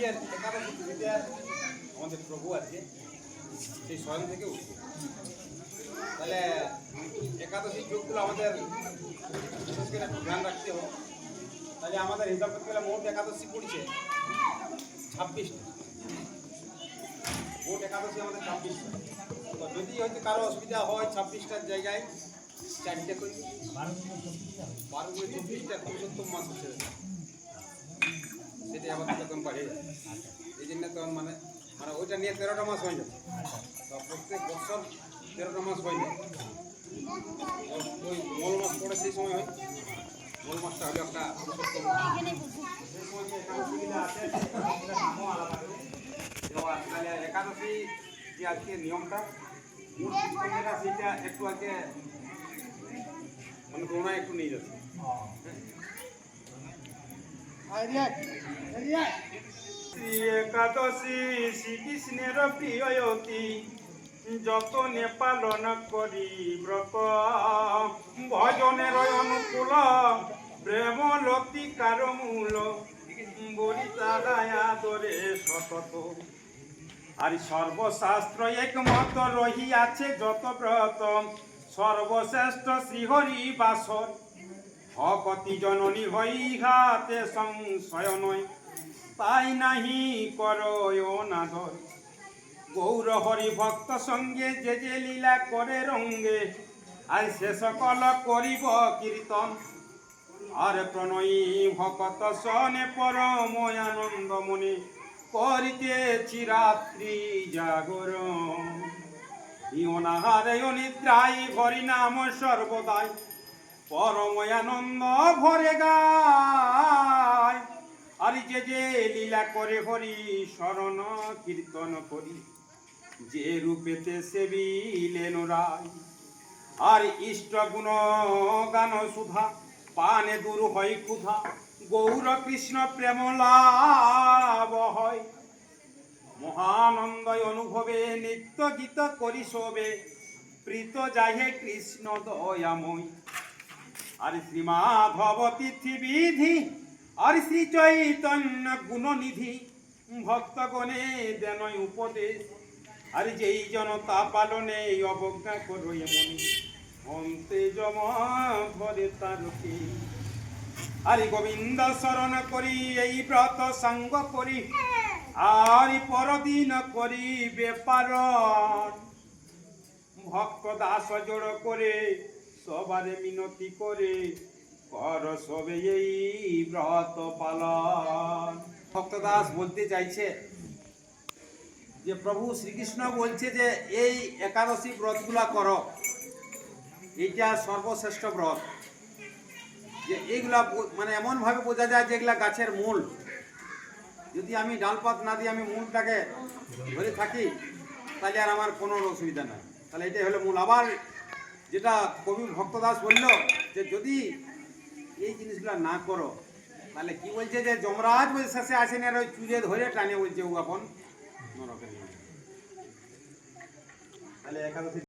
আজকের তিথিতে আমাদের প্রভু আছে সেই স্বয়ং থেকে উঠবে তাহলে একাদশী যুগগুলো আমাদের বিশেষ করে ধ্যান রাখতে হবে। তাহলে আমাদের হিসাব করতে গেলে মোট একাদশী পড়ছে ছাব্বিশটা। মোট একাদশী আমাদের ছাব্বিশটা। তো যদি হয়তো কারও অসুবিধা হয় ছাব্বিশটার জায়গায়, চারটে করি। বারো চব্বিশটা পুরুষোত্তম মাস হচ্ছে। সেটাই আবার তখন বাড়ে। যায় এই জন্য তখন মানে মানে ওইটা নিয়ে তেরোটা মাস হয়ে যাবে তো প্রত্যেক বছর তেরোটা মাস হয় না ওই- মল মাস পড়ে সেই সময় হয়। মল মাসটা হলো একটা একাদশী যে আজকে নিয়মটা সেটা একটু আগে মানে করোনা একটু নিয়ে যাচ্ছে। শ্রী একাদশী শ্রীকৃষ্ণের প্রিয় অতি যতনে পালন করি ব্রত। ভজনের অনুকূল প্রেম লতিকার মূল বরিতা দায়া দরে সতত। আর সর্বশাস্ত্র একমত রহিয়াছে যত ব্রত। সর্বশ্রেষ্ঠ শ্রীহরি বাসর ভকতি জননী হই হাতে সংশয় নয়। তাই নাহি করয় নাদর গৌর হরি ভক্ত সঙ্গে যে যে লীলা করে রঙ্গে, আর সে সকল করিব কীর্তন। আর প্রণয়ী ভকত সনে পরম আনন্দ মনে, করিতেছি রাত্রি জাগরণ। ইয়নাহারে অনিদ্রাই হরি নাম সর্বদাই। পরম আনন্দ ভরে গায়। আর যে যে লীলা করে হরি শরণ কীর্তন করি, যে রূপেতে সেবিলেন রায়। আর ইষ্ট গুণ গান সুধা, পানে দূর হয় ক্ষুধা, গৌর কৃষ্ণ প্রেম লাভ হয়। মহানন্দ অনুভবে নিত্য গীত করি শোবে, প্রীত যাহে কৃষ্ণ দয়াময়। আর শ্রী মাধব তিথি আর শ্রী চৈতন্য গুণনিধি ভক্তগণে দেন উপদেশ। আর যেই জনতা পালনে অবজ্ঞা করো এমনি অন্তে জমা ধরে তারকে। আরে গোবিন্দ শরণ করি, এই ব্রত সঙ্গ করি, আর পরদিন করি বেপার। ভক্ত দাস জোড় করে সবারে মিনতি করে কর সবে এই ব্রত পালন। ভক্তদাস বলতে চাইছে যে, প্রভু শ্রীকৃষ্ণ বলছে যে, এই একাদশী ব্রতগুলা করো। এইটা সর্বশ্রেষ্ঠ ব্রত। যে, এইগুলা মানে এমনভাবে বোঝা যায় যে, এগুলা গাছের মূল। যদি আমি ডালপাত না দিয়ে আমি মূলটাকে ধরে থাকি, তাহলে আর আমার কোনো অসুবিধা নাই। তাহলে এটাই হলো মূল। আবার যেটা কবি ভক্তদাস বলল যে যদি এই জিনিসগুলো না করো, তাহলে কি বলছে যে যমরাজ বলছে শেষে আসেন আর ওই চুলে ধরে টানে বলছে ও এখন। তাহলে একাদশী